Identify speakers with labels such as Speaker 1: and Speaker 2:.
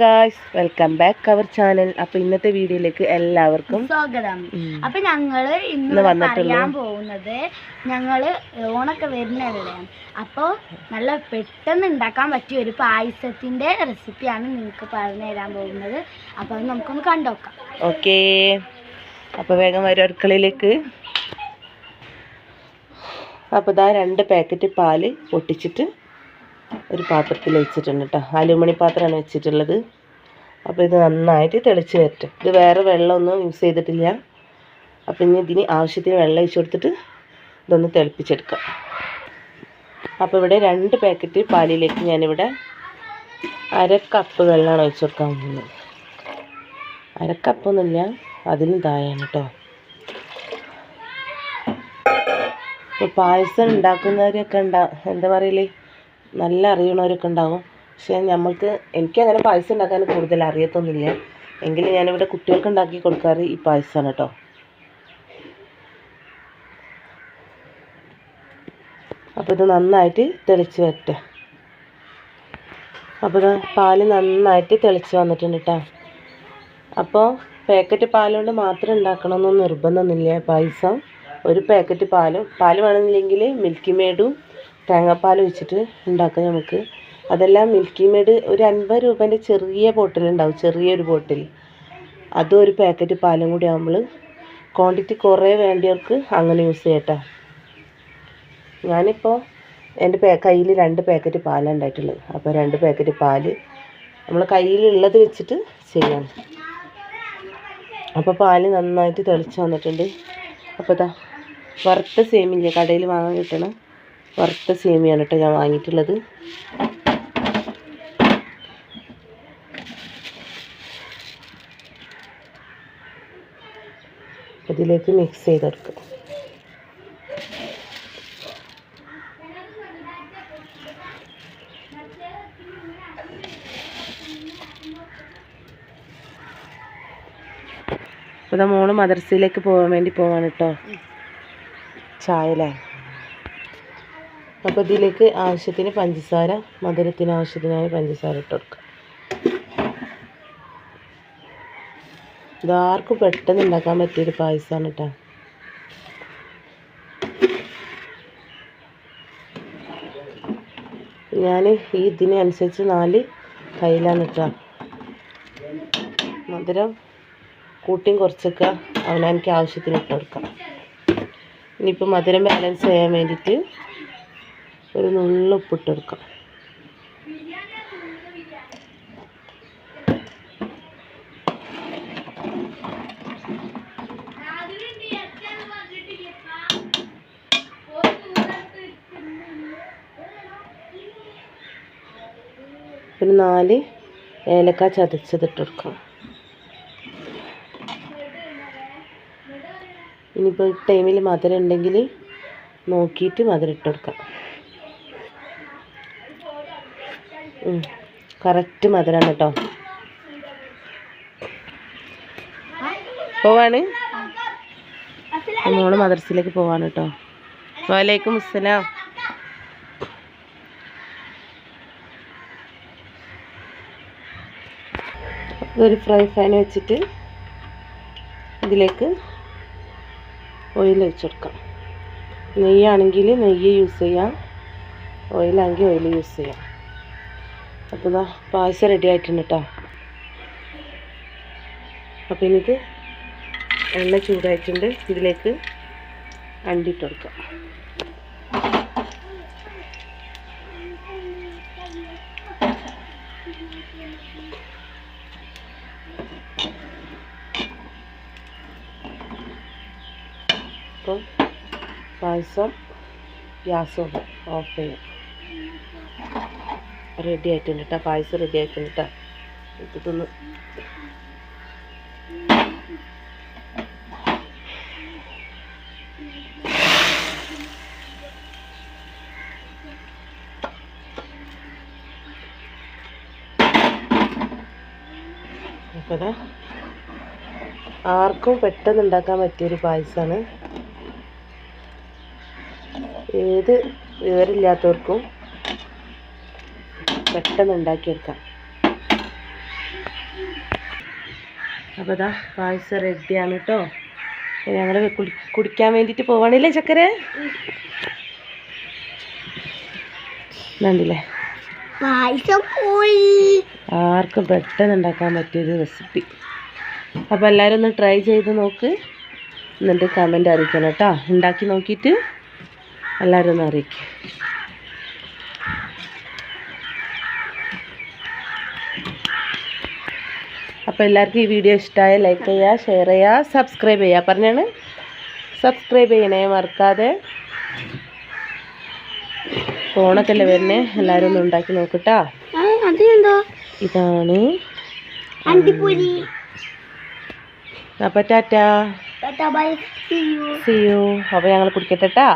Speaker 1: Guys welcome back our channel അപ്പൊ ഇന്നത്തെ വീഡിയോയിലേക്ക് എല്ലാവർക്കും
Speaker 2: സ്വാഗതം. അപ്പൊ ഞങ്ങൾ
Speaker 1: ഇന്ന്
Speaker 2: പറയാൻ പോകുന്നത് ഞങ്ങൾ ഓണൊക്കെ വരുന്നതല്ലേ. അപ്പൊ നല്ല പെട്ടെന്ന് ഉണ്ടാക്കാൻ പറ്റിയ ഒരു പായസത്തിന്റെ റെസിപ്പിയാണ് നിങ്ങൾക്ക് പറഞ്ഞു തരാൻ പോകുന്നത്. അപ്പൊ അത് നമുക്കൊന്ന് കണ്ടോക്കാം.
Speaker 1: ഓക്കേ അപ്പൊ വേഗം വരും അടുക്കളയിലേക്ക്. അപ്പൊ ഇതാ രണ്ട് പാക്കറ്റ് പാൽ പൊട്ടിച്ചിട്ട് ഒരു പാത്രത്തിൽ വെച്ചിട്ടുണ്ട് കേട്ടോ അലുമിണി പാത്രമാണ് വെച്ചിട്ടുള്ളത്. അപ്പോൾ ഇത് നന്നായിട്ട് തിളച്ച് വരട്ടെ. ഇത് വേറെ വെള്ളമൊന്നും യൂസ് ചെയ്തിട്ടില്ല. അപ്പം ഇനി ഇതിന് ആവശ്യത്തിന് വെള്ളം ഒഴിച്ചു കൊടുത്തിട്ട് ഇതൊന്ന് തിളപ്പിച്ചെടുക്കാം. അപ്പോൾ ഇവിടെ രണ്ട് പാക്കറ്റ് പാലിലേക്ക് ഞാനിവിടെ അര കപ്പ് വെള്ളമാണ് ഒഴിച്ചു കൊടുക്കാൻ പോകുന്നത്. അര കപ്പൊന്നുമില്ല അതിലും താഴെയാണ് കേട്ടോ ഇപ്പോൾ പായസം ഉണ്ടാക്കുന്നവരൊക്കെ ഉണ്ടാ എന്താ പറയൽ? നല്ല അറിയണവരൊക്കെ ഉണ്ടാവും. പക്ഷേ നമ്മൾക്ക് എനിക്കങ്ങനെ പായസം ഉണ്ടാക്കാൻ കൂടുതൽ അറിയത്തൊന്നുമില്ല. എങ്കിലും ഞാനിവിടെ കുട്ടികൾക്ക് ഉണ്ടാക്കി കൊടുക്കാറ് ഈ പായസമാണ് കേട്ടോ. അപ്പോൾ ഇത് നന്നായിട്ട് തെളിച്ച് വരട്ടെ. അപ്പോൾ പാൽ നന്നായിട്ട് തെളിച്ച് വന്നിട്ടുണ്ട് കേട്ടോ. അപ്പോൾ പാക്കറ്റ് പാലുകൊണ്ട് മാത്രം ഉണ്ടാക്കണമെന്നൊന്നും നിർബന്ധമൊന്നുമില്ല. പായസം ഒരു പാക്കറ്റ് പാലും പാൽ വേണമെന്നില്ലെങ്കിൽ മിൽക്കി മേഡും തേങ്ങാപ്പാൽ വെച്ചിട്ട് ഉണ്ടാക്കാം നമുക്ക്. അതെല്ലാം മിൽക്കി മെയ്ഡ് ഒരു അൻപത് രൂപേന്റെ ചെറിയ ബോട്ടിലുണ്ടാവും ചെറിയൊരു ബോട്ടിൽ അതും ഒരു പാക്കറ്റ് പാലും കൂടി ആകുമ്പോൾ ക്വാണ്ടിറ്റി കുറേ വേണ്ടിയവർക്ക് അങ്ങനെ യൂസ് ചെയ്യട്ടെ. ഞാനിപ്പോൾ എന്റെ പേ കയ്യിൽ രണ്ട് പാക്കറ്റ് പാലാണ് ഉണ്ടായിട്ടുള്ളത്. അപ്പോൾ രണ്ട് പാക്കറ്റ് പാൽ നമ്മൾ കയ്യിലുള്ളത് വെച്ചിട്ട് ചെയ്യണം അപ്പോൾ പാൽ നന്നായിട്ട് തെളിച്ച് വന്നിട്ടുണ്ട്. അപ്പോൾ ഇതാ വറുത്ത സേമിയ കടയിൽ വാങ്ങാൻ കിട്ടണ വറുത്ത സേമിയാണ് കേട്ടോ ഞാൻ വാങ്ങിയിട്ടുള്ളത്. ഇതിലേക്ക് മിക്സ് ചെയ്തെടുക്കും. അപ്പോൾ നമ്മൾ മദർസയിലേക്ക് പോകാൻ വേണ്ടി പോവാണ് കേട്ടോ. ചായലേ അപ്പോൾ ഇതിലേക്ക് ആവശ്യത്തിന് പഞ്ചസാര മധുരത്തിന് ആവശ്യത്തിനായി പഞ്ചസാര ഇട്ട് കൊടുക്കുക. ഇതാർക്കും പെട്ടെന്ന് ഉണ്ടാക്കാൻ പറ്റിയൊരു പായസമാണ് കേട്ടോ. ഞാൻ ഈ ഇതിനനുസരിച്ച് നാല് കയ്യിലാണ് കേട്ടോ മധുരം കൂട്ടിയും കുറച്ചൊക്കെ അവനെനിക്ക് ആവശ്യത്തിന് ഇട്ട് കൊടുക്കാം. ഇനിയിപ്പോൾ മധുരം ബാലൻസ് ചെയ്യാൻ വേണ്ടിയിട്ട് ഒരു നുള്ളു ഉപ്പിട്ട് കൊടുക്കാം പിന്നെ നാല് ഏലക്ക ചതച്ചതിട്ട് കൊടുക്കാം ഇനിയിപ്പോൾ ടൈമിൽ മധുരം ഉണ്ടെങ്കിൽ നോക്കിയിട്ട് മധുരം ഇട്ട് കൊടുക്കാം. കറക്റ്റ് മധുരമാണ് കേട്ടോ. പോവാണ്. മോൾ മദർസിലേക്ക് പോവാണ് കേട്ടോ. വലൈക്കും അസ്സലാം. ഒരു ഫ്രൈ പാൻ വെച്ചിട്ട് ഇതിലേക്ക് ഓയിൽ ഒഴിച്ച് നെയ്യാണെങ്കിൽ നെയ്യ് യൂസ് ചെയ്യാം. ഓയിലാണെങ്കിൽ ഓയിൽ യൂസ് ചെയ്യാം. അപ്പോൾ ഇതാ പായസം റെഡി ആയിട്ടുണ്ട് കേട്ടോ അപ്പോൾ ഇനി ഇത് എണ്ണ ചൂടായിട്ടുണ്ട്. ഇതിലേക്ക് അണ്ടിട്ട് കൊടുക്കാം. അപ്പം പായസം ഗ്യാസ് ഓഫ് ചെയ്യാം. റെഡി ആയിട്ടുണ്ട്. കേട്ടോ പായസം റെഡി ആയിട്ടുണ്ട് കേട്ടോ ഇതൊന്ന് ആർക്കും പെട്ടെന്ന് ഉണ്ടാക്കാൻ പറ്റിയൊരു പായസമാണ് ഏത് വിവരമില്ലാത്തവർക്കും പെട്ടെന്ന് ഉണ്ടാക്കിയെടുക്കാം. അപ്പോൾ ഇതാ പായസം റെഡിയാണ് കേട്ടോ ഞങ്ങൾ കുടിക്കാൻ വേണ്ടിയിട്ട് പോവാണില്ലേ ചക്കര? കണ്ടില്ലേ?
Speaker 2: പായസം പോയി
Speaker 1: ആർക്കും പെട്ടെന്ന് ഉണ്ടാക്കാൻ പറ്റിയൊരു റെസിപ്പി അപ്പോൾ എല്ലാവരും ഒന്ന് ട്രൈ ചെയ്ത് നോക്ക്. എന്നിട്ട് കമന്റ് അറിയിക്കണം കേട്ടോ ഉണ്ടാക്കി നോക്കിയിട്ട് എല്ലാവരും ഒന്ന് അറിയിക്കും. അപ്പോൾ എല്ലാവർക്കും ഈ വീഡിയോ ഇഷ്ടമായ ലൈക്ക് ചെയ്യുക ഷെയർ ചെയ്യുക സബ്സ്ക്രൈബ് ചെയ്യുക. പറഞ്ഞാണ് സബ്സ്ക്രൈബ് ചെയ്യണേ മറക്കാതെ. ഫോണൊക്കെ വരുന്നേ? എല്ലാവരും ഒന്ന് ഉണ്ടാക്കി നോക്കട്ടാ. ഇതാണ് അപ്പൊ ടാറ്റാ.
Speaker 2: ബൈ
Speaker 1: സി യു അപ്പോൾ ഞങ്ങൾ കുടിക്കട്ടെ ട്ടാ.